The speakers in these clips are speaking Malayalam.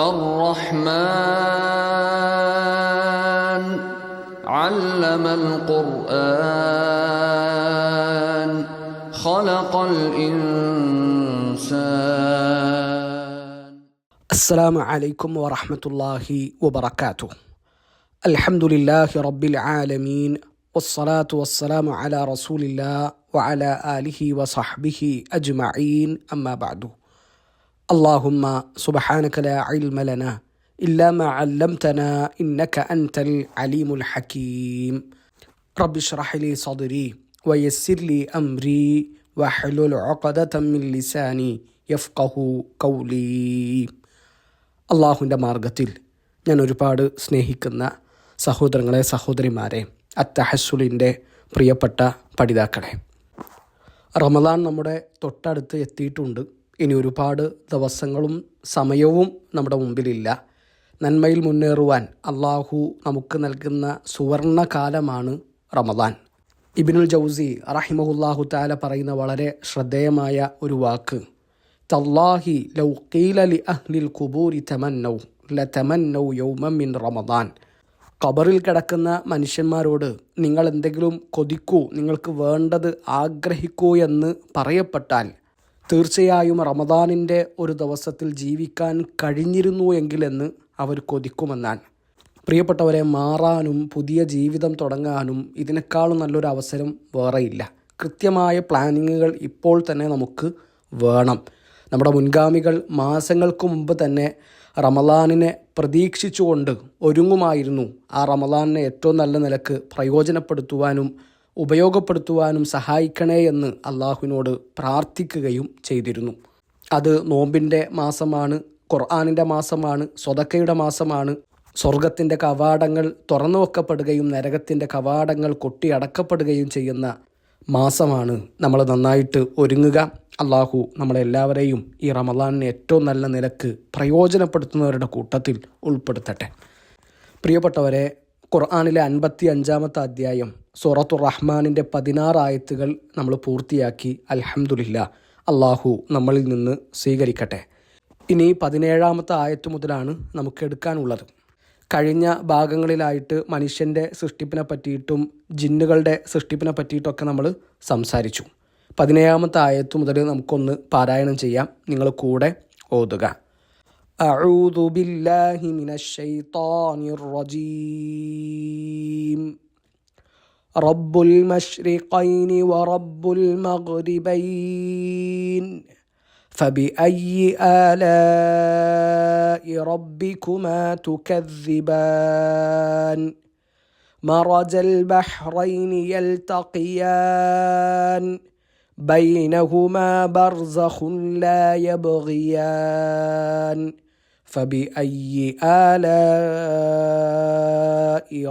الرحمن علم القرآن خلق الإنسان. السلام عليكم ورحمة الله وبركاته. الحمد لله رب العالمين والصلاة والسلام على رسول الله وعلى آله وصحبه أجمعين أما بعد. اللهم سبحانك لا علم لنا إلا ما علمتنا إنك أنت العليم الحكيم رب اشرح لي صدري ويسر لي أمري واحلل عقدة من لساني يفقه قولي അള്ളാഹുവിൻ്റെ മാർഗത്തിൽ ഞാൻ ഒരുപാട് സ്നേഹിക്കുന്ന സഹോദരങ്ങളെ സഹോദരിമാരെ അത്തഹസുലിൻ്റെ പ്രിയപ്പെട്ട പഠിതാക്കളെ റമദാൻ നമ്മുടെ തൊട്ടടുത്ത് എത്തിയിട്ടുണ്ട് ഇനി ഒരുപാട് ദിവസങ്ങളും സമയവും നമ്മുടെ മുമ്പിലില്ല. നന്മയിൽ മുന്നേറുവാൻ അള്ളാഹു നമുക്ക് നൽകുന്ന സുവർണ കാലമാണ് റമദാൻ. ഇബിനുൽ ജൗസി റഹിമഹുല്ലാഹു താല പറയുന്ന വളരെ ശ്രദ്ധേയമായ ഒരു വാക്ക്. തല്ലാഹി ലൗ ഖീല ലി അഹ്ലിൽ കുബൂരി തമന്നൗ ലതമന്നൗ യൗമൻ മിൻ റമദാൻ. ഖബറിൽ കിടക്കുന്ന മനുഷ്യന്മാരോട് നിങ്ങൾ എന്തെങ്കിലും കൊതിക്കൂ നിങ്ങൾക്ക് വേണ്ടത് ആഗ്രഹിക്കൂ എന്ന് പറയപ്പെട്ടാൽ തീർച്ചയായും റമദാനിന്റെ ഒരു ദിവസത്തിൽ ജീവിക്കാൻ കഴിഞ്ഞിരുന്നു എങ്കിലെന്ന് അവർ കൊതിക്കുമെന്നാണ്. പ്രിയപ്പെട്ടവരെ മാറാനും പുതിയ ജീവിതം തുടങ്ങാനും ഇതിനേക്കാളും നല്ലൊരു അവസരം വേറെയില്ല. കൃത്യമായ പ്ലാനിങ്ങുകൾ ഇപ്പോൾ തന്നെ നമുക്ക് വേണം. നമ്മുടെ മുൻഗാമികൾ മാസങ്ങൾക്ക് മുമ്പ് തന്നെ റമലാനിനെ പ്രതീക്ഷിച്ചുകൊണ്ട് ഒരുങ്ങുമായിരുന്നു. ആ റമലാനിനെ ഏറ്റവും നല്ല നിലയ്ക്ക് പ്രയോജനപ്പെടുത്തുവാനും ഉപയോഗപ്പെടുത്തുവാനും സഹായിക്കണേ എന്ന് അള്ളാഹുവിനോട് പ്രാർത്ഥിക്കുകയും ചെയ്തിരുന്നു. അത് നോമ്പിന്റെ മാസമാണ് ഖുർആാനിന്റെ മാസമാണ് സ്വതക്കയുടെ മാസമാണ്. സ്വർഗത്തിന്റെ കവാടങ്ങൾ തുറന്നു വെക്കപ്പെടുകയും നരകത്തിന്റെ കവാടങ്ങൾ കൊട്ടിയടക്കപ്പെടുകയും ചെയ്യുന്ന മാസമാണ് നമ്മൾ നന്നായിട്ട് ഒരുങ്ങുക. അള്ളാഹു നമ്മളെല്ലാവരെയും ഈ റമദാനിനെ ഏറ്റവും നല്ല നിലയ്ക്ക് പ്രയോജനപ്പെടുത്തുന്നവരുടെ കൂട്ടത്തിൽ ഉൾപ്പെടുത്തട്ടെ. പ്രിയപ്പെട്ടവരെ ഖുർആാനിലെ അൻപത്തി അഞ്ചാമത്തെ അധ്യായം സൂറത്തു റഹ്മാനിന്റെ പതിനാറ് ആയത്തുകൾ നമ്മൾ പൂർത്തിയാക്കി. അൽഹമുല്ല അള്ളാഹു നമ്മളിൽ നിന്ന് സ്വീകരിക്കട്ടെ. ഇനി പതിനേഴാമത്തെ ആയത്ത് മുതലാണ് നമുക്ക് എടുക്കാനുള്ളത്. കഴിഞ്ഞ ഭാഗങ്ങളിലായിട്ട് മനുഷ്യന്റെ സൃഷ്ടിപ്പിനെ പറ്റിയിട്ടും ജിന്നുകളുടെ സൃഷ്ടിപ്പിനെ പറ്റിയിട്ടൊക്കെ നമ്മൾ സംസാരിച്ചു. പതിനേഴാമത്തെ ആയത്ത് മുതൽ നമുക്കൊന്ന് പാരായണം ചെയ്യാം. നിങ്ങൾ കൂടെ ഓതുക. أعوذ بالله من الشيطان الرجيم. رب المشرقين ورب المغربين فبأي آلاء ربكما تكذبان؟ مرج البحرين يلتقيان؟ بينهما برزخ لا يبغيان؟ فبأي آلاء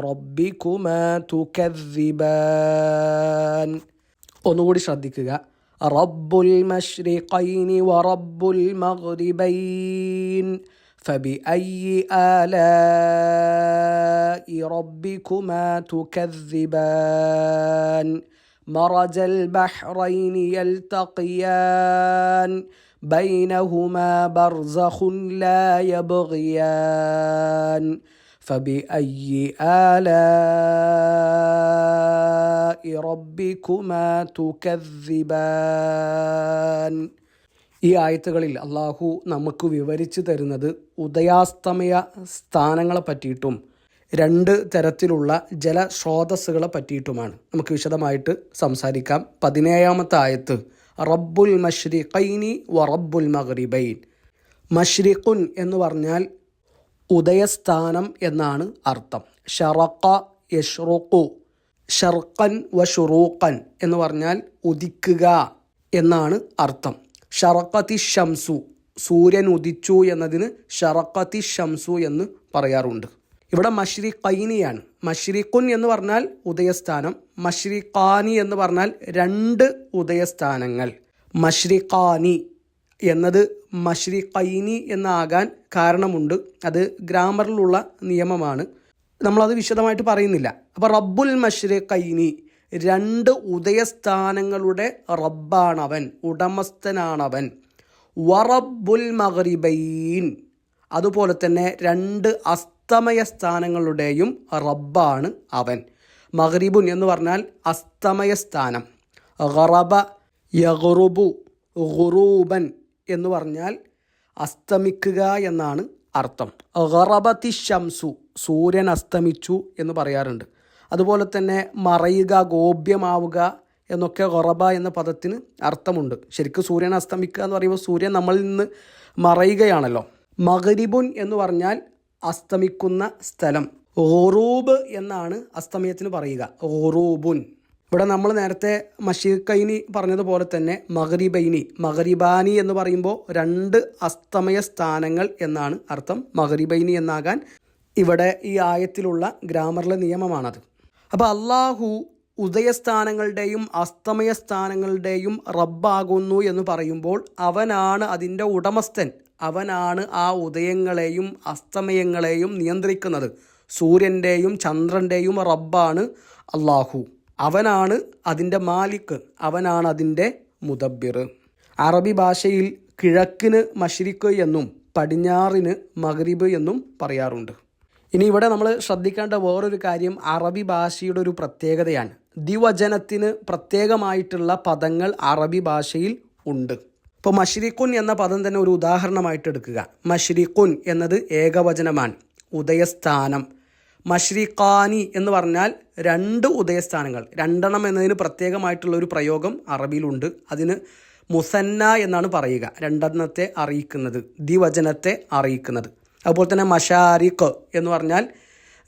ربكما تكذبان ഒന്നുകൂടി ശ്രദ്ധിക്കുക رب المشرقين ورب المغربين فبأي آلاء ربكما تكذبان مرج البحرين يلتقيان بينهما برزخ لا يبغيان فبأي آلاء ربكما تكذبان ഈ ആയത്തുകളിൽ അള്ളാഹു നമുക്ക് വിവരിച്ചു തരുന്നത് ഉദയാസ്തമയ സ്ഥാനങ്ങളെ പറ്റിയിട്ടും രണ്ട് തരത്തിലുള്ള ജലസ്രോതസ്സുകളെ പറ്റിയിട്ടുമാണ് നമുക്ക് വിശദമായിട്ട് സംസാരിക്കാം പതിനേഴാമത്തെ ആയത്ത് റബ്ബുൽ മഷ്രിഖൈനി വ റബ്ബുൽ മഗ്രിബൈൻ. മഷ്രിഖുൻ എന്ന് പറഞ്ഞാൽ ഉദയസ്ഥാനം എന്നാണ് അർത്ഥം. ഷറക്ക യഷ്റുഖു ഷർക്കൻ വ ഷുറൂഖൻ എന്ന് പറഞ്ഞാൽ ഉദിക്കുക എന്നാണ് അർത്ഥം. ഷറക്കത്തി ഷംസു സൂര്യൻ ഉദിച്ചു എന്നതിന് ഷറക്കത്തി ഷംസു എന്ന് പറയാറുണ്ട്. ഇവിടെ മഷ്രിഖൈനിയാണ്. മഷ്രിഖുൻ എന്ന് പറഞ്ഞാൽ ഉദയസ്ഥാനം മഷ്രിഖാനി എന്ന് പറഞ്ഞാൽ രണ്ട് ഉദയസ്ഥാനങ്ങൾ. മഷ്രിഖാനി എന്നത് മഷ്രിഖൈനി എന്നാകാൻ കാരണമുണ്ട്. അത് ഗ്രാമറിലുള്ള നിയമമാണ്. നമ്മളത് വിശദമായിട്ട് പറയുന്നില്ല. അപ്പോൾ റബ്ബുൽ മഷ്രിഖൈനി രണ്ട് ഉദയസ്ഥാനങ്ങളുടെ റബ്ബാണവൻ ഉടമസ്ഥനാണവൻ. വറബുൽ മഗ്രിബൈൻ അതുപോലെ തന്നെ രണ്ട് അസ്തമയ സ്ഥാനങ്ങളുടെയും റബ്ബാണ് അവൻ. മഹ്രീബുൻ എന്ന് പറഞ്ഞാൽ അസ്തമയ സ്ഥാനം ഗറബ യഗറുബു ഗുറൂബൻ എന്ന് പറഞ്ഞാൽ അസ്തമിക്കുക എന്നാണ് അർത്ഥം. ഗറബത്തി ശംസു സൂര്യൻ അസ്തമിച്ചു എന്ന് പറയാറുണ്ട്. അതുപോലെ തന്നെ മറയുക ഗോപ്യമാവുക എന്നൊക്കെ ഗൊറബ എന്ന പദത്തിന് അർത്ഥമുണ്ട്. ശരിക്കും സൂര്യൻ അസ്തമിക്കുക എന്ന് പറയുമ്പോൾ സൂര്യൻ നമ്മളിൽ നിന്ന് മറയുകയാണല്ലോ. മകരിബുൻ എന്ന് പറഞ്ഞാൽ അസ്തമിക്കുന്ന സ്ഥലം. ഓറൂബ് എന്നാണ് അസ്തമയത്തിന് പറയുക. ഓറൂബുൻ ഇവിടെ നമ്മൾ നേരത്തെ മഷീഖൈനി പറഞ്ഞതുപോലെ തന്നെ മഹരിബൈനി മഹരിബാനി എന്ന് പറയുമ്പോൾ രണ്ട് അസ്തമയ സ്ഥാനങ്ങൾ എന്നാണ് അർത്ഥം. മഹരിബൈനി എന്നാകാൻ ഇവിടെ ഈ ആയത്തിലുള്ള ഗ്രാമറിലെ നിയമമാണത്. അപ്പോൾ അള്ളാഹു ഉദയസ്ഥാനങ്ങളുടെയും അസ്തമയ സ്ഥാനങ്ങളുടെയും റബ്ബാകുന്നു എന്ന് പറയുമ്പോൾ അവനാണ് അതിന്റെ ഉടമസ്ഥൻ. അവനാണ് ആ ഉദയങ്ങളെയും അസ്തമയങ്ങളെയും നിയന്ത്രിക്കുന്നത്. സൂര്യന്റെയും ചന്ദ്രന്റെയും റബ്ബാണ് അള്ളാഹു അവനാണ് അതിന്റെ മാലിക്. അവനാണ് അതിന്റെ മുദബ്ബിർ. അറബി ഭാഷയിൽ കിഴക്കിന് മഷിരിക്ക് എന്നും പടിഞ്ഞാറിന് മഗ്രിബ് എന്നും പറയാറുണ്ട്. ഇനി ഇവിടെ നമ്മൾ ശ്രദ്ധിക്കേണ്ട വേറൊരു കാര്യം അറബി ഭാഷയുടെ ഒരു പ്രത്യേകതയാണ്. ദ്വിവചനത്തിന് പ്രത്യേകമായിട്ടുള്ള പദങ്ങൾ അറബി ഭാഷയിൽ ഉണ്ട്. ഇപ്പോൾ മഷ്രിഖുൻ എന്ന പദം തന്നെ ഒരു ഉദാഹരണമായിട്ട് എടുക്കുക. മഷ്രിഖുൻ എന്നത് ഏകവചനമാണ്. ഉദയസ്ഥാനം. മഷ്രിഖാനി എന്ന് പറഞ്ഞാൽ രണ്ട് ഉദയസ്ഥാനങ്ങൾ. രണ്ടെണ്ണം എന്നതിന് പ്രത്യേകമായിട്ടുള്ള ഒരു പ്രയോഗം അറബിയിലുണ്ട്. അതിന് മുസന്ന എന്നാണ് പറയുക. രണ്ടെണ്ണത്തെ അറിയിക്കുന്നത്. ദ്വിവചനത്തെ അറിയിക്കുന്നത്. അതുപോലെ തന്നെ മഷാരിഖ് എന്ന് പറഞ്ഞാൽ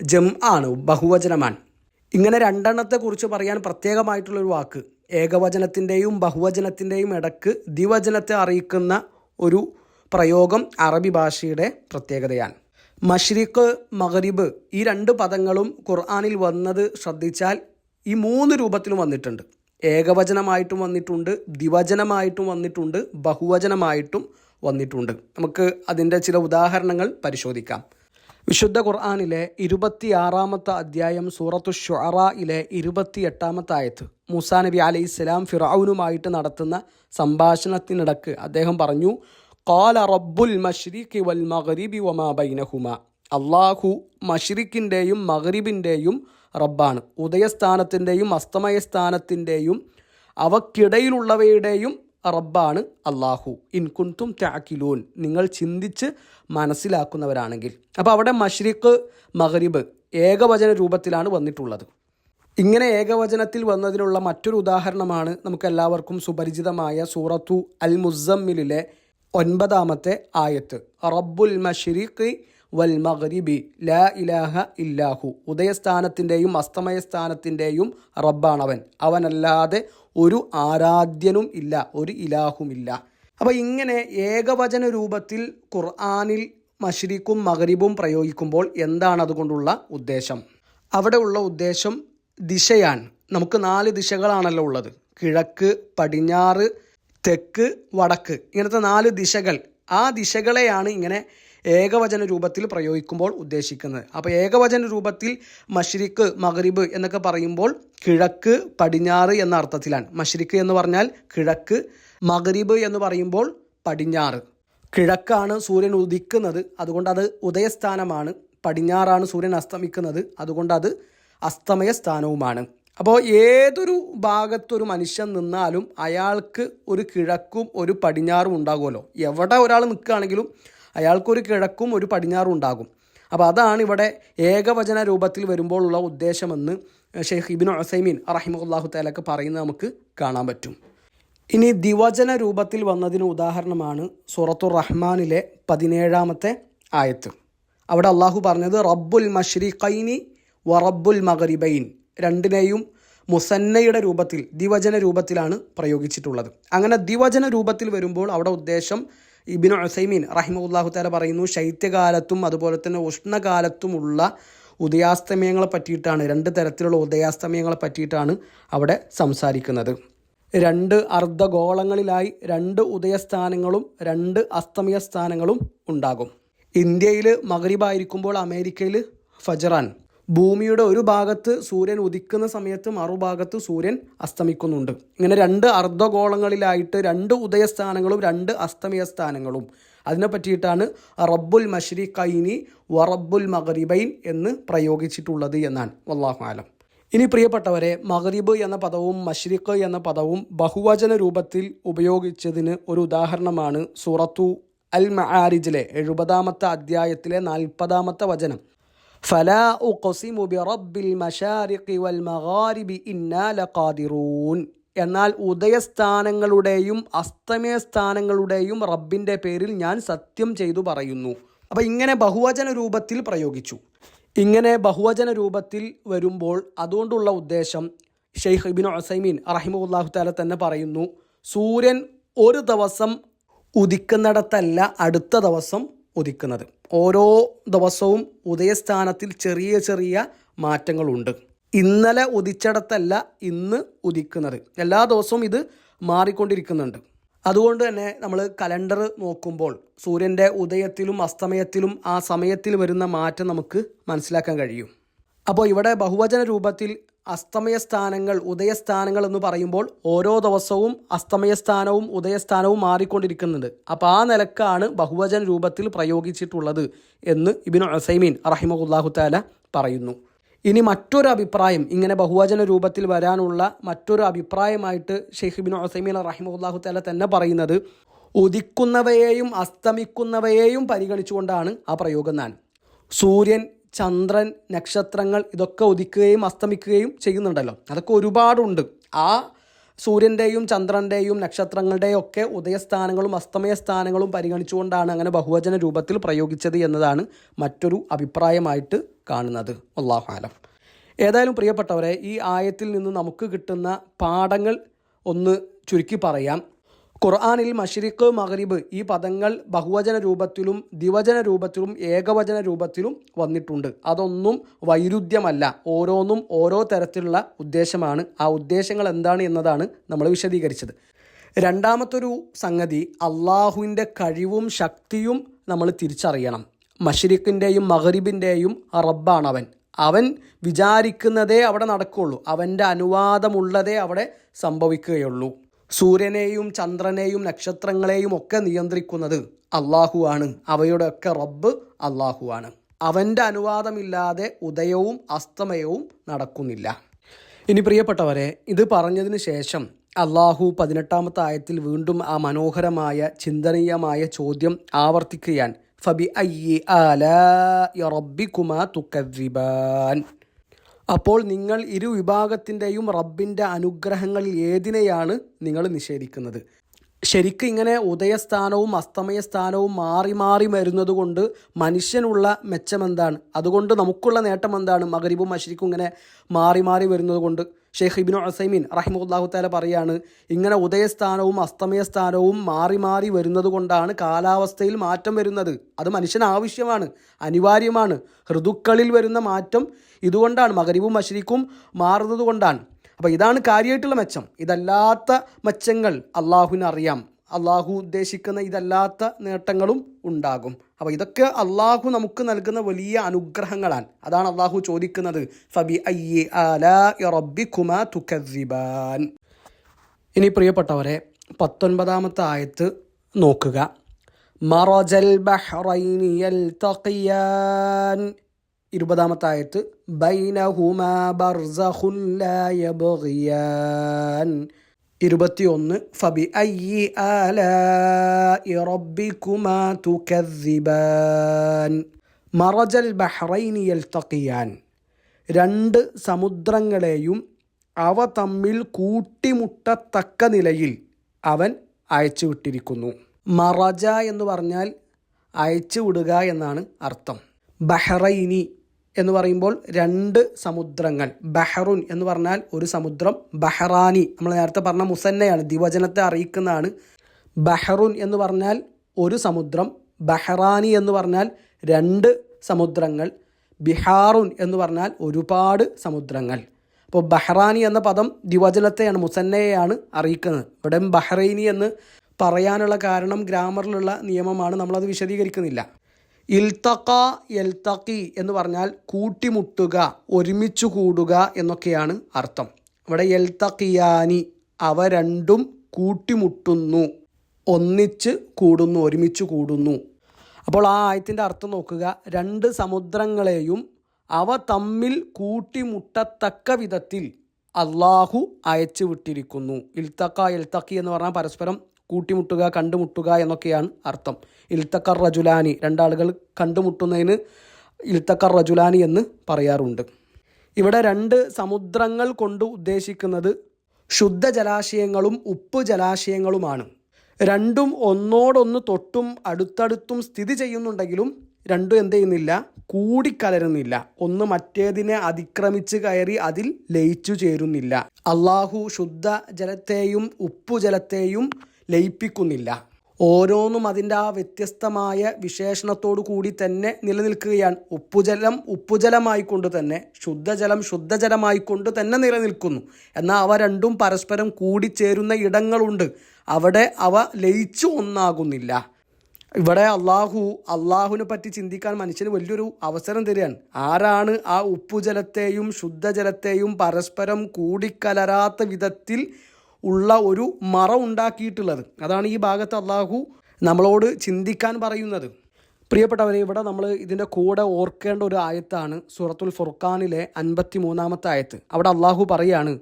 ജം ആണ് ബഹുവചനമാണ്. ഇങ്ങനെ രണ്ടെണ്ണത്തെ കുറിച്ച് പറയാൻ പ്രത്യേകമായിട്ടുള്ളൊരു വാക്ക്. ഏകവചനത്തിന്റെയും ബഹുവചനത്തിന്റെയും ഇടയ്ക്ക് ദ്വിവചനത്തെ അറിയിക്കുന്ന ഒരു പ്രയോഗം അറബി ഭാഷയുടെ പ്രത്യേകതയാണ്. മഷ്രിഖ് മഗരിബ് ഈ രണ്ട് പദങ്ങളും ഖുർആാനിൽ വന്നത് ശ്രദ്ധിച്ചാൽ ഈ മൂന്ന് രൂപത്തിലും വന്നിട്ടുണ്ട്. ഏകവചനമായിട്ടും വന്നിട്ടുണ്ട് ദ്വിവചനമായിട്ടും വന്നിട്ടുണ്ട് ബഹുവചനമായിട്ടും വന്നിട്ടുണ്ട്. നമുക്ക് അതിന്റെ ചില ഉദാഹരണങ്ങൾ പരിശോധിക്കാം. വിശുദ്ധ ഖുർആാനിലെ ഇരുപത്തിയാറാമത്തെ അധ്യായം സൂറത്തു ഷുഅറയിലെ ഇരുപത്തിയെട്ടാമത്തെ ആയത്ത്. മൂസാ നബി അലൈഹി സ്വലാം ഫിറൌനുമായിട്ട് നടത്തുന്ന സംഭാഷണത്തിനിടക്ക് അദ്ദേഹം പറഞ്ഞു കാല റബ്ബുൽ മഷ്രിഖി വൽ മഗ്രിബി വമാ ബൈനഹുമ. അള്ളാഹു മഷ്രിഖിന്റെയും മഗ്രിബിന്റെയും റബ്ബാണ്. ഉദയസ്ഥാനത്തിന്റെയും അസ്തമയസ്ഥാനത്തിന്റെയും അവക്കിടയിലുള്ളവയുടെയും റബ്ബാണ് അള്ളാഹു ഇൻകുന്തും ടാക്കിലൂൻ നിങ്ങൾ ചിന്തിച്ച് മനസ്സിലാക്കുന്നവരാണെങ്കിൽ. അപ്പോൾ അവിടെ മഷ്രിഖ് മഹരിബ് ഏകവചന രൂപത്തിലാണ് വന്നിട്ടുള്ളത്. ഇങ്ങനെ ഏകവചനത്തിൽ വന്നതിനുള്ള മറ്റൊരു ഉദാഹരണമാണ് നമുക്ക് എല്ലാവർക്കും സുപരിചിതമായ സൂറത്തു അൽ മുസമ്മിലെ ഒൻപതാമത്തെ ആയത്ത്. റബ്ബുൽ മഷ്രിഖ് വൽ മഗ്രിബി ലാ ഇലാഹ ഇല്ലാഹു. ഉദയസ്ഥാനത്തിന്റെയും അസ്തമയസ്ഥാനത്തിന്റെയും റബ്ബാണവൻ. അവനല്ലാതെ ഒരു ആരാധ്യനും ഇല്ല ഒരു ഇലാഹുമില്ല അപ്പോൾ ഇങ്ങനെ ഏകവചന രൂപത്തിൽ ഖുർആാനിൽ മഷ്രിഖും മഗ്രിബും പ്രയോഗിക്കുമ്പോൾ എന്താണ് അതുകൊണ്ടുള്ള ഉദ്ദേശം? അവിടെ ഉള്ള ഉദ്ദേശം ദിശയാണ്. നമുക്ക് നാല് ദിശകളാണല്ലോ ഉള്ളത്. കിഴക്ക് പടിഞ്ഞാറ് തെക്ക് വടക്ക്. ഇങ്ങനത്തെ നാല് ദിശകൾ. ആ ദിശകളെയാണ് ഇങ്ങനെ ഏകവചന രൂപത്തിൽ പ്രയോഗിക്കുമ്പോൾ ഉദ്ദേശിക്കുന്നത്. അപ്പോൾ ഏകവചന രൂപത്തിൽ മഷ്രിഖ് മഗ്രിബ് എന്നൊക്കെ പറയുമ്പോൾ കിഴക്ക് പടിഞ്ഞാറ് എന്ന അർത്ഥത്തിലാണ്. മഷ്രിഖ് എന്ന് പറഞ്ഞാൽ കിഴക്ക് മഗ്രിബ് എന്ന് പറയുമ്പോൾ പടിഞ്ഞാറ്. കിഴക്കാണ് സൂര്യൻ ഉദിക്കുന്നത് അതുകൊണ്ട് അത് ഉദയസ്ഥാനമാണ്. പടിഞ്ഞാറാണ് സൂര്യൻ അസ്തമിക്കുന്നത് അതുകൊണ്ട് അത് അസ്തമയ സ്ഥാനവുമാണ് അപ്പോൾ ഏതൊരു ഭാഗത്തൊരു മനുഷ്യൻ നിന്നാലും അയാൾക്ക് ഒരു കിഴക്കും ഒരു പടിഞ്ഞാറും ഉണ്ടാകുമല്ലോ. എവിടെ ഒരാൾ നിൽക്കുകയാണെങ്കിലും അയാൾക്കൊരു കിഴക്കും ഒരു പടിഞ്ഞാറും ഉണ്ടാകും. അപ്പോൾ അതാണ് ഇവിടെ ഏകവചന രൂപത്തിൽ വരുമ്പോഴുള്ള ഉദ്ദേശമെന്ന് ഷെയ്ഖ് ഇബിൻ ഒസൈമീൻ റഹിമുല്ലാഹു തലക്ക് പറയുന്നത് നമുക്ക് കാണാൻ പറ്റും. ഇനി ദിവചന രൂപത്തിൽ വന്നതിന് ഉദാഹരണമാണ് സൂറത്തുർ റഹ്മാനിലെ പതിനേഴാമത്തെ ആയത്ത്. അവിടെ അള്ളാഹു പറഞ്ഞത് റബ്ബുൽ മഷ്രിഖൈനി വറബ്ബുൽ മഗരിബൈൻ രണ്ടിനെയും മുസന്നയുടെ രൂപത്തിൽ ദിവചന രൂപത്തിലാണ് പ്രയോഗിച്ചിട്ടുള്ളത്. അങ്ങനെ ദിവചന രൂപത്തിൽ വരുമ്പോൾ അവിടെ ഉദ്ദേശം ഇബിൻ ഉസൈമീൻ റഹിമുല്ലാഹു താല പറയുന്നു ശൈത്യകാലത്തും അതുപോലെ തന്നെ ഉഷ്ണകാലത്തുമുള്ള ഉദയാസ്തമയങ്ങളെ പറ്റിയിട്ടാണ് രണ്ട് തരത്തിലുള്ള ഉദയാസ്തമയങ്ങളെ പറ്റിയിട്ടാണ് അവിടെ സംസാരിക്കുന്നത്. രണ്ട് അർദ്ധഗോളങ്ങളിലായി രണ്ട് ഉദയസ്ഥാനങ്ങളും രണ്ട് അസ്തമയ സ്ഥാനങ്ങളും ഉണ്ടാകും. ഇന്ത്യയിൽ മകരീബായിരിക്കുമ്പോൾ അമേരിക്കയിൽ ഫജറാൻ ഭൂമിയുടെ ഒരു ഭാഗത്ത് സൂര്യൻ ഉദിക്കുന്ന സമയത്ത് മറുഭാഗത്ത് സൂര്യൻ അസ്തമിക്കുന്നുണ്ട്. ഇങ്ങനെ രണ്ട് അർദ്ധഗോളങ്ങളിലായിട്ട് രണ്ട് ഉദയസ്ഥാനങ്ങളും രണ്ട് അസ്തമയ സ്ഥാനങ്ങളും അതിനെ പറ്റിയിട്ടാണ് റബ്ബുൽ മഷ്രിഖൈനി വറബ്ബുൽ മഗ്രിബൈൻ എന്ന് പ്രയോഗിച്ചിട്ടുള്ളത് എന്നാണ്. വല്ലാഹു ആലം ഇനി പ്രിയപ്പെട്ടവരെ മഗ്രിബ് എന്ന പദവും മഷ്രിഖ് എന്ന പദവും ബഹുവചന രൂപത്തിൽ ഉപയോഗിച്ചതിന് ഒരു ഉദാഹരണമാണ് സൂറത്തു അൽ മഹാരിജിലെ എഴുപതാമത്തെ അധ്യായത്തിലെ നാൽപ്പതാമത്തെ വചനം. ഫലാ ഉഖ്സിമു ബിറബ്ബിൽ മശാരിഖി വൽ മഗാരിബി ഇന്നാ ലഖാദിറൂൻ. എന്നാൽ ഉദയസ്ഥാനങ്ങളുടെയും അസ്തമയ സ്ഥാനങ്ങളുടെയും റബ്ബിന്റെ പേരിൽ ഞാൻ സത്യം ചെയ്തു പറയുന്നു. അപ്പം ഇങ്ങനെ ബഹുവചന രൂപത്തിൽ പ്രയോഗിച്ചു. ഇങ്ങനെ ബഹുവചന രൂപത്തിൽ വരുമ്പോൾ അതുകൊണ്ടുള്ള ഉദ്ദേശം ഷെയ്ഖ് ഇബിൻ ഒസൈമീൻ റഹിമുല്ലാഹു താല തന്നെ പറയുന്നു സൂര്യൻ ഒരു ദിവസം ഉദിക്കുന്നിടത്തല്ല അടുത്ത ദിവസം ഉദിക്കുന്നത്. ഓരോ ദിവസവും ഉദയസ്ഥാനത്തിൽ ചെറിയ ചെറിയ മാറ്റങ്ങളുണ്ട്. ഇന്നലെ ഉദിച്ചടത്തല്ല ഇന്ന് ഉദിക്കുന്നത്. എല്ലാ ദിവസവും ഇത് മാറിക്കൊണ്ടിരിക്കുന്നുണ്ട്. അതുകൊണ്ട് തന്നെ നമ്മൾ കലണ്ടർ നോക്കുമ്പോൾ സൂര്യന്റെ ഉദയത്തിലും അസ്തമയത്തിലും ആ സമയത്തിൽ വരുന്ന മാറ്റം നമുക്ക് മനസ്സിലാക്കാൻ കഴിയും. അപ്പോൾ ഇവിടെ ബഹുവചന രൂപത്തിൽ അസ്തമയ സ്ഥാനങ്ങൾ ഉദയസ്ഥാനങ്ങൾ എന്ന് പറയുമ്പോൾ ഓരോ ദിവസവും അസ്തമയ സ്ഥാനവും ഉദയസ്ഥാനവും മാറിക്കൊണ്ടിരിക്കുന്നുണ്ട്. അപ്പോൾ ആ നിലക്കാണ് ബഹുവചന രൂപത്തിൽ പ്രയോഗിച്ചിട്ടുള്ളത് എന്ന് ഇബിൻ അസൈമീൻ റഹിമഹുല്ലാഹു താല പറയുന്നു. ഇനി മറ്റൊരു അഭിപ്രായം ഇങ്ങനെ ബഹുവചന രൂപത്തിൽ വരാനുള്ള മറ്റൊരു അഭിപ്രായമായിട്ട് ഷെയ്ഖ് ബിൻ ഒസൈമീൻ റഹിമഹുല്ലാഹു താല തന്നെ പറയുന്നത് ഉദിക്കുന്നവയെയും അസ്തമിക്കുന്നവയെയും പരിഗണിച്ചുകൊണ്ടാണ് ആ പ്രയോഗം. ഞാൻ സൂര്യൻ ചന്ദ്രൻ നക്ഷത്രങ്ങൾ ഇതൊക്കെ ഉദിക്കുകയും അസ്തമിക്കുകയും ചെയ്യുന്നുണ്ടല്ലോ. അതൊക്കെ ഒരുപാടുണ്ട്. ആ സൂര്യന്റെയും ചന്ദ്രന്റെയും നക്ഷത്രങ്ങളുടെയും ഒക്കെ ഉദയസ്ഥാനങ്ങളും അസ്തമയ സ്ഥാനങ്ങളും പരിഗണിച്ചുകൊണ്ടാണ് അങ്ങനെ ബഹുവചന രൂപത്തിൽ പ്രയോഗിച്ചത് എന്നതാണ് മറ്റൊരു അഭിപ്രായമായിട്ട് കാണുന്നത്. അള്ളാഹു ആലം ഏതായാലും പ്രിയപ്പെട്ടവരെ ഈ ആയത്തിൽ നിന്ന് നമുക്ക് കിട്ടുന്ന പാഠങ്ങൾ ഒന്ന് ചുരുക്കി പറയാം. ഖുർആാനിൽ മഷരിഖ് മഹ്രിബ് ഈ പദങ്ങൾ ബഹുവചന രൂപത്തിലും ദിവചന രൂപത്തിലും ഏകവചന രൂപത്തിലും വന്നിട്ടുണ്ട്. അതൊന്നും വൈരുദ്ധ്യമല്ല. ഓരോന്നും ഓരോ തരത്തിലുള്ള ഉദ്ദേശമാണ്. ആ ഉദ്ദേശങ്ങൾ എന്താണ് എന്നതാണ് നമ്മൾ വിശദീകരിച്ചത്. രണ്ടാമത്തൊരു സംഗതി അള്ളാഹുവിന്റെ കഴിവും ശക്തിയും നമ്മൾ തിരിച്ചറിയണം. മഷരിഖിന്റെയും മഹ്രിബിന്റെയും റബ്ബാണ് അവൻ അവൻ വിചാരിക്കുന്നതേ അവിടെ നടക്കുകയുള്ളൂ. അവന്റെ അനുവാദമുള്ളതേ അവിടെ സംഭവിക്കുകയുള്ളൂ. സൂര്യനെയും ചന്ദ്രനെയും നക്ഷത്രങ്ങളെയും ഒക്കെ നിയന്ത്രിക്കുന്നത് അള്ളാഹുവാണ് അവയുടെ ഒക്കെ റബ്ബ് അള്ളാഹുവാണ് അവന്റെ അനുവാദമില്ലാതെ ഉദയവും അസ്തമയവും നടക്കുന്നില്ല. ഇനി പ്രിയപ്പെട്ടവരെ ഇത് പറഞ്ഞതിന് ശേഷം അള്ളാഹു പതിനെട്ടാമത്തെ ആയത്തിൽ വീണ്ടും ആ മനോഹരമായ ചിന്തനീയമായ ചോദ്യം ആവർത്തിക്കുകയാണ്. ഫബി അയ്യി ആല റബ്ബിക്കുമാ തുക്കദ്രിബാൻ അപ്പോൾ നിങ്ങൾ ഇരു വിഭാഗത്തിന്റെയും റബ്ബിന്റെ അനുഗ്രഹങ്ങളിൽ ഏതിനെയാണ് നിങ്ങൾ നിഷേധിക്കുന്നത്? ശരിക്കും ഇങ്ങനെ ഉദയസ്ഥാനവും അസ്തമയസ്ഥാനവും മാറി മാറി വരുന്നത് കൊണ്ട് മനുഷ്യനുള്ള മെച്ചമെന്താണ്? അതുകൊണ്ട് നമുക്കുള്ള നേട്ടം എന്താണ് മകരിബും മഷരിക്കും ഇങ്ങനെ മാറി മാറി വരുന്നത് കൊണ്ട് ഷെയ്ഖ് ഇബിനു അസൈമീൻ റഹിമുല്ലാഹു താല പറയാണ് ഇങ്ങനെ ഉദയസ്ഥാനവും അസ്തമയസ്ഥാനവും മാറി മാറി വരുന്നത് കൊണ്ടാണ് കാലാവസ്ഥയിൽ മാറ്റം വരുന്നത്. അത് മനുഷ്യന് ആവശ്യമാണ് അനിവാര്യമാണ്. ഋതുക്കളിൽ വരുന്ന മാറ്റം ഇതുകൊണ്ടാണ് മകരിവും മഷരിക്കും മാറുന്നത് കൊണ്ടാണ്. അപ്പോൾ ഇതാണ് കാര്യമായിട്ടുള്ള മെച്ചം. ഇതല്ലാത്ത മെച്ചങ്ങൾ അള്ളാഹുവിന് അറിയാം അള്ളാഹു ഉദ്ദേശിക്കുന്ന ഇതല്ലാത്ത നേട്ടങ്ങളും ഉണ്ടാകും. അപ്പോൾ ഇതൊക്കെ അള്ളാഹു നമുക്ക് നൽകുന്ന വലിയ അനുഗ്രഹങ്ങളാണ്. അതാണ് അള്ളാഹു ചോദിക്കുന്നത് ഫബി അയ്യി ആലാ റബ്ബിക്കുമാ ഇനി പ്രിയപ്പെട്ടവരെ പത്തൊൻപതാമത്തെ ആയത്ത് നോക്കുക. മറജൽ ഇരുപതാമത്തെ ആയത്ത് ബൈനഹുമാ ബർസഖുൻ ലാ യബ്ഗിയാൻ. ഇരുപത്തിയൊന്ന്. ഫബി അയ്യി ആലാഇ റബ്ബിക്കുമാ തുകദ്ദിബാൻ മറജൽ ബഹ്റൈനി തക്കിയാൻ രണ്ട് സമുദ്രങ്ങളെയും അവ തമ്മിൽ കൂട്ടിമുട്ടത്തക്ക നിലയിൽ അവൻ അയച്ചു വിട്ടിരിക്കുന്നു മറജ എന്ന് പറഞ്ഞാൽ അയച്ചു വിടുക എന്നാണ് അർത്ഥം. ബഹ്റൈനി എന്ന് പറയുമ്പോൾ രണ്ട് സമുദ്രങ്ങൾ. ബഹറുൻ എന്ന് പറഞ്ഞാൽ ഒരു സമുദ്രം. ബഹറാനി നമ്മൾ നേരത്തെ പറഞ്ഞ മുസന്നയാണ് ദിവചനത്തെ അറിയിക്കുന്നതാണ്. ബഹറുൻ എന്ന് പറഞ്ഞാൽ ഒരു സമുദ്രം. ബഹറാനി എന്ന് പറഞ്ഞാൽ രണ്ട് സമുദ്രങ്ങൾ. ബിഹാറുൻ എന്ന് പറഞ്ഞാൽ ഒരുപാട് സമുദ്രങ്ങൾ. അപ്പോൾ ബഹ്റാനി എന്ന പദം ദിവചനത്തെയാണ് മുസന്നയെയാണ് അറിയിക്കുന്നത്. ഇവിടെ ബഹ്റൈനി എന്ന് പറയാനുള്ള കാരണം ഗ്രാമറിലുള്ള നിയമമാണ് നമ്മളത് വിശദീകരിക്കുന്നില്ല. ഇൽത്തക്ക എൽത്തക്കി എന്ന് പറഞ്ഞാൽ കൂട്ടിമുട്ടുക ഒരുമിച്ച് കൂടുക എന്നൊക്കെയാണ് അർത്ഥം. ഇവിടെ എൽത്തക്കിയാനി അവ രണ്ടും കൂട്ടിമുട്ടുന്നു ഒന്നിച്ച് കൂടുന്നു ഒരുമിച്ച് കൂടുന്നു. അപ്പോൾ ആ ആയത്തിന്റെ അർത്ഥം നോക്കുക. രണ്ട് സമുദ്രങ്ങളെയും അവ തമ്മിൽ കൂട്ടിമുട്ടത്തക്ക വിധത്തിൽ അള്ളാഹു അയച്ചു വിട്ടിരിക്കുന്നു ഇൽത്തക്ക എൽത്തക്കി എന്ന് പറഞ്ഞാൽ പരസ്പരം കൂട്ടിമുട്ടുക കണ്ടുമുട്ടുക എന്നൊക്കെയാണ് അർത്ഥം. ഇൽത്തക്കർ റജുലാനി രണ്ടാളുകൾ കണ്ടുമുട്ടുന്നതിന് ഇൽത്തക്കർ റജുലാനി എന്ന് പറയാറുണ്ട്. ഇവിടെ രണ്ട് സമുദ്രങ്ങൾ കൊണ്ട് ഉദ്ദേശിക്കുന്നത് ശുദ്ധ ജലാശയങ്ങളും ഉപ്പ് ജലാശയങ്ങളുമാണ്. രണ്ടും ഒന്നോടൊന്ന് തൊട്ടും അടുത്തടുത്തും സ്ഥിതി ചെയ്യുന്നുണ്ടെങ്കിലും രണ്ടും എന്ത് ചെയ്യുന്നില്ല കൂടിക്കലരുന്നില്ല. ഒന്ന് മറ്റേതിനെ അതിക്രമിച്ച് കയറി അതിൽ ലയിച്ചു ചേരുന്നില്ല. അള്ളാഹു ശുദ്ധ ജലത്തെയും ഉപ്പുജലത്തെയും ലയിപ്പിക്കുന്നില്ല. ഓരോന്നും അതിന്റെ ആ വ്യത്യസ്തമായ വിശേഷണത്തോടു കൂടി തന്നെ നിലനിൽക്കുകയാണ്. ഉപ്പുജലം ഉപ്പുജലമായിക്കൊണ്ട് തന്നെ ശുദ്ധജലം ശുദ്ധജലമായിക്കൊണ്ട് തന്നെ നിലനിൽക്കുന്നു. എന്നാൽ അവ രണ്ടും പരസ്പരം കൂടിച്ചേരുന്ന ഇടങ്ങളുണ്ട്. അവിടെ അവ ലയിച്ചു ഒന്നാകുന്നില്ല. ഇവിടെ അള്ളാഹു അള്ളാഹുവിനെ പറ്റി ചിന്തിക്കാൻ മനുഷ്യന് വലിയൊരു അവസരം തരികയാണ്. ആരാണ് ആ ഉപ്പുജലത്തെയും ശുദ്ധജലത്തെയും പരസ്പരം കൂടിക്കലരാത്ത വിധത്തിൽ ഉള്ള ഒരു മറ ഉണ്ടാക്കിയിട്ടുള്ളത് അതാണ് ഈ ഭാഗത്ത് അള്ളാഹു നമ്മളോട് ചിന്തിക്കാൻ പറയുന്നത് പ്രിയപ്പെട്ടവരെ ഇവിടെ നമ്മൾ ഇതിൻ്റെ കൂടെ ഓർക്കേണ്ട ഒരു ആയത്താണ് സൂറത്തുൽ ഫുർഖാനിലെ അൻപത്തി മൂന്നാമത്തെ ആയത്ത് അവിടെ അള്ളാഹു പറയാണ്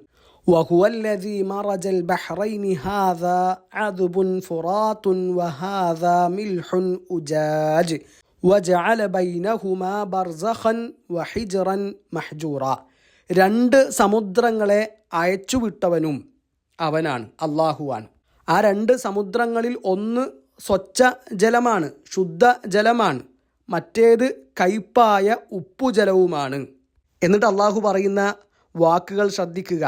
وهو الذي مرج البحرين هذا عذب فرات وهذا ملح أجاج وجعل بينهما برزخا وحجرا محجورا രണ്ട് സമുദ്രങ്ങളെ അയച്ചുവിട്ടവനും അവനാണ് അള്ളാഹുവാണ് ആ രണ്ട് സമുദ്രങ്ങളിൽ ഒന്ന് സ്വച്ഛ ജലമാണ് ശുദ്ധ ജലമാണ്. മറ്റേത് കയ്പായ ഉപ്പുജലവുമാണ് എന്നിട്ട് അള്ളാഹു പറയുന്ന വാക്കുകൾ ശ്രദ്ധിക്കുക.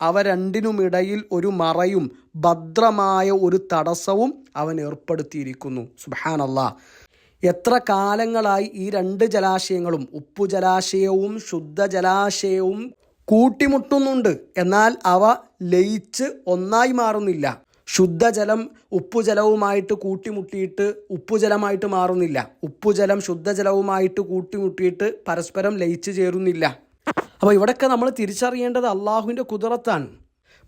അവ രണ്ടിനുമിടയിൽ ഒരു മറയും ഭദ്രമായ ഒരു തടസ്സവും അവൻ ഏർപ്പെടുത്തിയിരിക്കുന്നു. സുബാനല്ലാ എത്ര കാലങ്ങളായി ഈ രണ്ട് ജലാശയങ്ങളും ഉപ്പു ജലാശയവും ശുദ്ധ ജലാശയവും കൂട്ടിമുട്ടുന്നുണ്ട്. എന്നാൽ അവ ലയിച്ച് ഒന്നായി മാറുന്നില്ല. ശുദ്ധജലം ഉപ്പുജലവുമായിട്ട് കൂട്ടിമുട്ടിയിട്ട് ഉപ്പുജലമായിട്ട് മാറുന്നില്ല. ഉപ്പുജലം ശുദ്ധജലവുമായിട്ട് കൂട്ടിമുട്ടിയിട്ട് പരസ്പരം ലയിച്ചു ചേരുന്നില്ല. അപ്പോൾ ഇവിടെയൊക്കെ നമ്മൾ തിരിച്ചറിയേണ്ടത് അള്ളാഹുവിന്റെ കുതിരത്താണ്.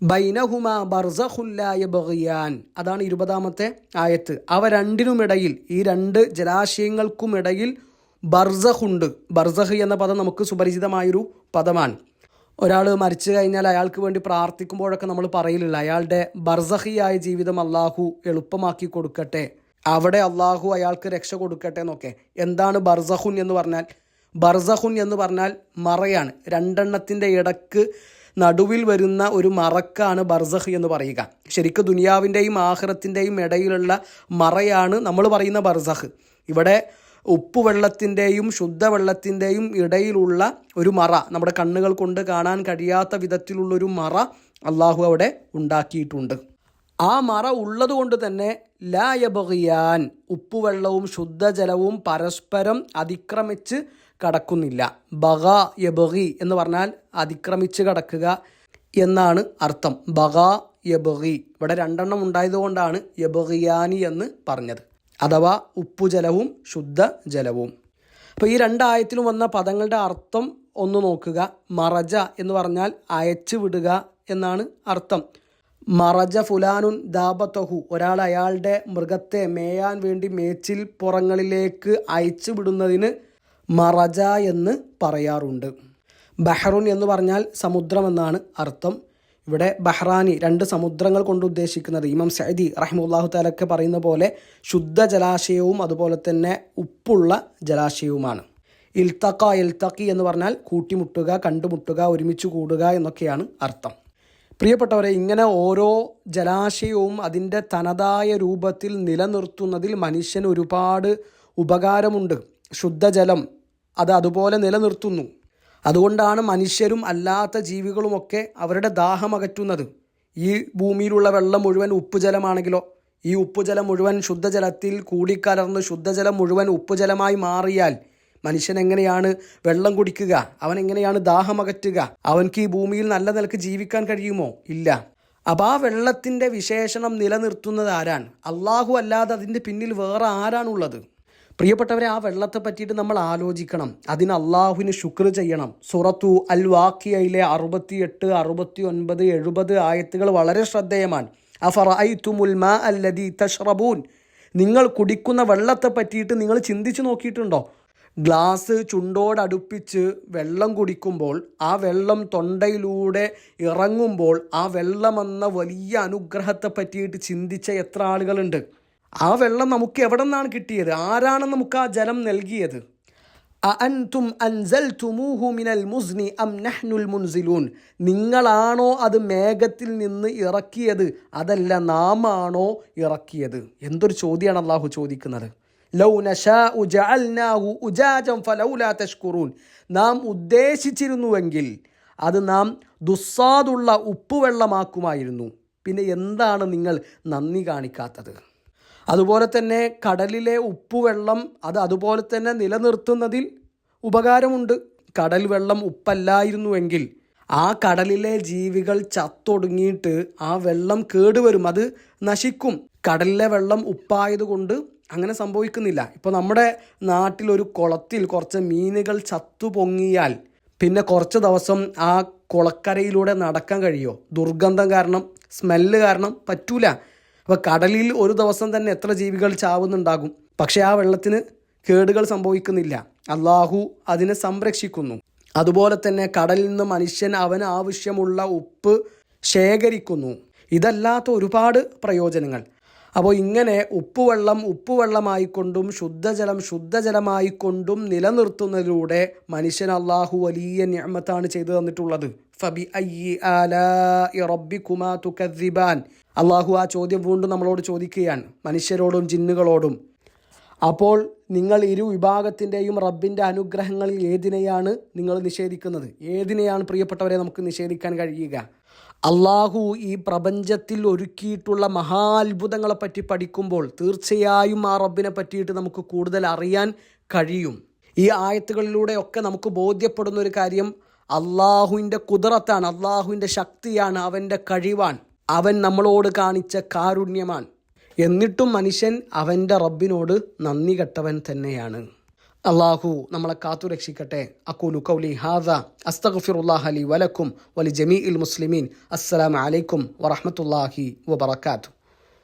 ബൈനഹുമ ബർസഹുല്ലായ ബഹിയാൻ അതാണ് ഇരുപതാമത്തെ ആയത്ത്. അവ രണ്ടിനുമിടയിൽ ഈ രണ്ട് ജലാശയങ്ങൾക്കുമിടയിൽ ബർസഹുണ്ട് ബർസഹ് എന്ന പദം നമുക്ക് സുപരിചിതമായൊരു പദമാണ്. ഒരാൾ മരിച്ചു കഴിഞ്ഞാൽ അയാൾക്ക് വേണ്ടി പ്രാർത്ഥിക്കുമ്പോഴൊക്കെ നമ്മൾ പറയലില്ല അയാളുടെ ബർസഹിയായ ജീവിതം അള്ളാഹു എളുപ്പമാക്കി കൊടുക്കട്ടെ അവിടെ അള്ളാഹു അയാൾക്ക് രക്ഷ കൊടുക്കട്ടെ എന്നൊക്കെ. എന്താണ് ബർസഹുൻ എന്ന് പറഞ്ഞാൽ? ബർസഹുൻ എന്ന് പറഞ്ഞാൽ മറയാണ്. രണ്ടെണ്ണത്തിന്റെ ഇടയ്ക്ക് നടുവിൽ വരുന്ന ഒരു മറക്കാണ് ബർസഹ് എന്ന് പറയുക. ശരിക്കും ദുനിയാവിന്റെയും ആഹ്റത്തിന്റെയും ഇടയിലുള്ള മറയാണ് നമ്മൾ പറയുന്ന ബർസഹ്. ഇവിടെ ഉപ്പുവെള്ളത്തിന്റെയും ശുദ്ധവെള്ളത്തിന്റെയും ഇടയിലുള്ള ഒരു മറ നമ്മുടെ കണ്ണുകൾ കൊണ്ട് കാണാൻ കഴിയാത്ത വിധത്തിലുള്ളൊരു മറ അള്ളാഹു അവിടെ ഉണ്ടാക്കിയിട്ടുണ്ട്. ആ മറ ഉള്ളതുകൊണ്ട് തന്നെ ലാ യബഹിയാൻ ഉപ്പുവെള്ളവും ശുദ്ധജലവും പരസ്പരം അതിക്രമിച്ച് കടക്കുന്നില്ല. ബഗ യബഗി എന്ന് പറഞ്ഞാൽ അതിക്രമിച്ച് കടക്കുക എന്നാണ് അർത്ഥം. ബഗ യബഗി. ഇവിടെ രണ്ടെണ്ണം ഉണ്ടായതുകൊണ്ടാണ് യബഹിയാനി എന്ന് പറഞ്ഞത്. അഥവാ ഉപ്പുജലവും ശുദ്ധജലവും അപ്പോൾ ഈ രണ്ടായത്തിലും വന്ന പദങ്ങളുടെ അർത്ഥം ഒന്ന് നോക്കുക. മറജ എന്ന് പറഞ്ഞാൽ അയച്ചു വിടുക എന്നാണ് അർത്ഥം. മറജ ഫുലാനുൻ ദാബത്തഹു ഒരാൾ അയാളുടെ മൃഗത്തെ മേയാൻ വേണ്ടി മേച്ചിൽ പുറങ്ങളിലേക്ക് അയച്ചു വിടുന്നതിന് മറജ എന്ന് പറയാറുണ്ട്. ബഹ്റുൻ എന്ന് പറഞ്ഞാൽ സമുദ്രം എന്നാണ് അർത്ഥം. ഇവിടെ ബഹ്റാനി രണ്ട് സമുദ്രങ്ങൾ കൊണ്ട് ഉദ്ദേശിക്കുന്നത്. ഇമാം സൈദി റഹ്മുല്ലാഹു താലൊക്കെ പറയുന്ന പോലെ ശുദ്ധ ജലാശയവും അതുപോലെ തന്നെ ഉപ്പുള്ള ജലാശയവുമാണ്. ഇൽത്തക്ക ഇൽത്തക്കി എന്ന് പറഞ്ഞാൽ കൂട്ടിമുട്ടുക കണ്ടുമുട്ടുക ഒരുമിച്ച് കൂടുക എന്നൊക്കെയാണ് അർത്ഥം. പ്രിയപ്പെട്ടവരെ ഇങ്ങനെ ഓരോ ജലാശയവും അതിന്റെ തനതായ രൂപത്തിൽ നിലനിർത്തുന്നതിൽ മനുഷ്യന് ഒരുപാട് ഉപകാരമുണ്ട്. ശുദ്ധജലം അത് അതുപോലെ നിലനിർത്തുന്നു. അതുകൊണ്ടാണ് മനുഷ്യരും അല്ലാത്ത ജീവികളുമൊക്കെ അവരുടെ ദാഹം അകറ്റുന്നത്. ഈ ഭൂമിയിലുള്ള വെള്ളം മുഴുവൻ ഉപ്പുജലമാണെങ്കിലോ ഈ ഉപ്പുജലം മുഴുവൻ ശുദ്ധജലത്തിൽ കൂടിക്കലർന്ന് ശുദ്ധജലം മുഴുവൻ ഉപ്പുജലമായി മാറിയാൽ മനുഷ്യൻ എങ്ങനെയാണ് വെള്ളം കുടിക്കുക? അവൻ എങ്ങനെയാണ് ദാഹം അകറ്റുക? അവൻക്ക് ഈ ഭൂമിയിൽ നല്ല നിലയ്ക്ക് ജീവിക്കാൻ കഴിയുമോ? ഇല്ല. അപ്പോൾ ആ വെള്ളത്തിന്റെ വിശേഷണം നിലനിർത്തുന്നത് ആരാണ്? അള്ളാഹു അല്ലാതെ അതിന്റെ പിന്നിൽ വേറെ ആരാണുള്ളത്? പ്രിയപ്പെട്ടവരെ ആ വെള്ളത്തെ പറ്റിയിട്ട് നമ്മൾ ആലോചിക്കണം. അതിന് അള്ളാഹുവിന് ശുക്ർ ചെയ്യണം. സുറത്തു അൽ വാക്കിയയിലെ അറുപത്തി എട്ട് അറുപത്തി ഒൻപത് എഴുപത് ആയത്തുകൾ വളരെ ശ്രദ്ധേയമാണ്. തഷ്റബൂൻ. നിങ്ങൾ കുടിക്കുന്ന വെള്ളത്തെ പറ്റിയിട്ട് നിങ്ങൾ ചിന്തിച്ചു നോക്കിയിട്ടുണ്ടോ? ഗ്ലാസ് ചുണ്ടോടടുപ്പിച്ച് വെള്ളം കുടിക്കുമ്പോൾ ആ വെള്ളം തൊണ്ടയിലൂടെ ഇറങ്ങുമ്പോൾ ആ വെള്ളമെന്ന വലിയ അനുഗ്രഹത്തെ പറ്റിയിട്ട് ചിന്തിച്ച എത്ര ആളുകളുണ്ട്? ആ വെള്ളം നമുക്ക് എവിടെ നിന്നാണ് കിട്ടിയത്? ആരാണ് നമുക്ക് ആ ജലം നൽകിയത്? അൻസൽതുമൂഹു മിനൽ മുസ്നി അം നഹ്നുൽ മുൻസിലൂൻ. നിങ്ങളാണോ അത് മേഘത്തിൽ നിന്ന് ഇറക്കിയത്? അതല്ല നാമാണോ ഇറക്കിയത്? എന്തൊരു ചോദ്യമാണ് അള്ളാഹു ചോദിക്കുന്നത്. ലൗ ജഅൽനാഹു ഫലൗലാ നാം ഉദ്ദേശിച്ചിരുന്നുവെങ്കിൽ അത് നാം ദുസ്സാദുള്ള ഉപ്പുവെള്ളമാക്കുമായിരുന്നു. പിന്നെ എന്താണ് നിങ്ങൾ നന്ദി കാണിക്കാത്തത്? അതുപോലെ തന്നെ കടലിലെ ഉപ്പുവെള്ളം അത് അതുപോലെ തന്നെ നിലനിർത്തുന്നതിൽ ഉപകാരമുണ്ട്. കടൽ വെള്ളം ഉപ്പല്ലായിരുന്നുവെങ്കിൽ ആ കടലിലെ ജീവികൾ ചത്തൊടുങ്ങിയിട്ട് ആ വെള്ളം കേടുവരും അത് നശിക്കും. കടലിലെ വെള്ളം ഉപ്പായതുകൊണ്ട് അങ്ങനെ സംഭവിക്കുന്നില്ല. ഇപ്പോൾ നമ്മുടെ നാട്ടിലൊരു കുളത്തിൽ കുറച്ച് മീനുകൾ ചത്തു പൊങ്ങിയാൽ പിന്നെ കുറച്ച് ദിവസം ആ കുളക്കരയിലൂടെ നടക്കാൻ കഴിയുമോ ദുർഗന്ധം കാരണം സ്മെല്ല് കാരണം പറ്റൂല. അപ്പോൾ കടലിൽ ഒരു ദിവസം തന്നെ എത്ര ജീവികൾ ചാവുന്നുണ്ടാകും? പക്ഷേ ആ വെള്ളത്തിന് കേടുകൾ സംഭവിക്കുന്നില്ല. അള്ളാഹു അതിനെ സംരക്ഷിക്കുന്നു. അതുപോലെ തന്നെ കടലിൽ നിന്ന് മനുഷ്യൻ അവന് ആവശ്യമുള്ള ഉപ്പ് ശേഖരിക്കുന്നു. ഇതല്ലാത്ത ഒരുപാട് പ്രയോജനങ്ങൾ. അപ്പോൾ ഇങ്ങനെ ഉപ്പുവെള്ളം ഉപ്പുവെള്ളമായിക്കൊണ്ടും ശുദ്ധജലം ശുദ്ധജലമായിക്കൊണ്ടും നിലനിർത്തുന്നതിലൂടെ മനുഷ്യൻ അള്ളാഹു വലിയ ഞാമത്താണ് ചെയ്തു തന്നിട്ടുള്ളത്. ഫബി അയ്യി ആലാഇ കുമാ തുകദ്ദിബാൻ. അള്ളാഹു ആ ചോദ്യം വീണ്ടും നമ്മളോട് ചോദിക്കുകയാണ് മനുഷ്യരോടും ജിന്നുകളോടും. അപ്പോൾ നിങ്ങൾ ഇരു വിഭാഗത്തിന്റെയും റബ്ബിന്റെ അനുഗ്രഹങ്ങളിൽ ഏതിനെയാണ് നിങ്ങൾ നിഷേധിക്കുന്നത്? ഏതിനെയാണ് പ്രിയപ്പെട്ടവരെ നമുക്ക് നിഷേധിക്കാൻ കഴിയുക? അള്ളാഹു ഈ പ്രപഞ്ചത്തിൽ ഒരുക്കിയിട്ടുള്ള മഹാത്ഭുതങ്ങളെ പറ്റി പഠിക്കുമ്പോൾ തീർച്ചയായും ആ റബ്ബിനെ പറ്റിയിട്ട് നമുക്ക് കൂടുതൽ അറിയാൻ കഴിയും. ഈ ആയത്തുകളിലൂടെയൊക്കെ നമുക്ക് ബോധ്യപ്പെടുന്ന ഒരു കാര്യം അള്ളാഹുവിന്റെ കുതിരത്താണ് അള്ളാഹുവിന്റെ ശക്തിയാണ് അവന്റെ കഴിവാൻ അവൻ നമ്മളോട് കാണിച്ച കാരുണ്യമാണ്. എന്നിട്ടും മനുഷ്യൻ അവന്റെ റബ്ബിനോട് നന്ദി കെട്ടവൻ തന്നെയാണ്. അള്ളാഹു നമ്മളെ കാത്തു രക്ഷിക്കട്ടെ. അക്കൂലു കൗലി ഹാദ. അസ്തഗ്ഫിറുല്ലാഹ് വലക്കും. വലി ജമീ ഇൽ മുസ്ലിമീൻ. അസ്സലാമു അലൈക്കും വറഹ്മത്തുള്ളാഹി വബറകാതുഹു.